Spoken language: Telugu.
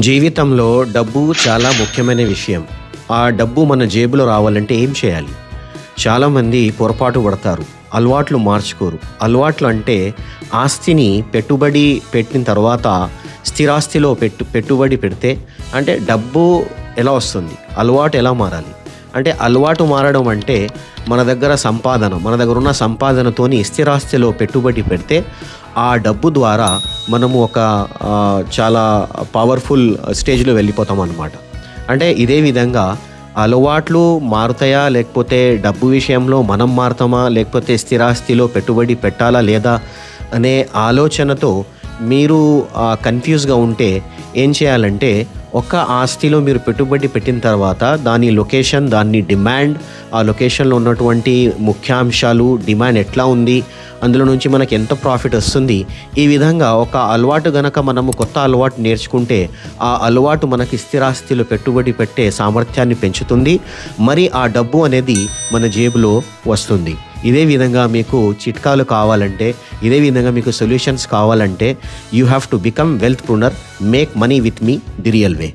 జీవితంలో డబ్బు చాలా ముఖ్యమైన విషయం. ఆ డబ్బు మన జేబులో రావాలంటే ఏం చేయాలి? చాలామంది పొరపాటు పడతారు అలవాట్లు మార్చుకోరు. అలవాట్లు అంటే ఆస్తిని పెట్టుబడి పెట్టిన తర్వాత స్థిరాస్తిలో పెట్టు పెట్టుబడి పెడితే అంటే డబ్బు ఎలా వస్తుంది? అలవాటు ఎలా మారాలి? అంటే అలవాటు మారడం అంటే మన దగ్గర సంపాదన మన దగ్గర ఉన్న సంపాదనతోని స్థిరాస్తిలో పెట్టుబడి పెడితే ఆ డబ్బు ద్వారా మనము ఒక చాలా పవర్ఫుల్ స్టేజ్లో వెళ్ళిపోతాం అన్నమాట. అంటే ఇదే విధంగా అలవాట్లు మారుతాయా లేకపోతే డబ్బు విషయంలో మనం మారుతామా లేకపోతే స్థిరాస్తిలో పెట్టుబడి పెట్టాలా లేదా అనే ఆలోచనతో మీరు కన్ఫ్యూజ్గా ఉంటే ఏం చేయాలంటే ఒక ఆస్తిలో మీరు పెట్టుబడి పెట్టిన తర్వాత దాని లొకేషన్ దాని డిమాండ్ ఆ లొకేషన్లో ఉన్నటువంటి ముఖ్యాంశాలు డిమాండ్ ఎట్లా ఉంది అందులో నుంచి మనకు ఎంత ప్రాఫిట్ వస్తుంది? ఈ విధంగా ఒక అలవాటు గనక మనము కొత్త అలవాటు నేర్చుకుంటే ఆ అలవాటు మనకి స్థిరాస్తిలో పెట్టుబడి పెట్టే సామర్థ్యాన్ని పెంచుతుంది. మరి ఆ డబ్బు అనేది మన జేబులో వస్తుంది. ఇదే విధంగా మీకు చిట్కాలు కావాలంటే ఇదే విధంగా మీకు సొల్యూషన్స్ కావాలంటే you have to become wealthpreneur make money with me the real way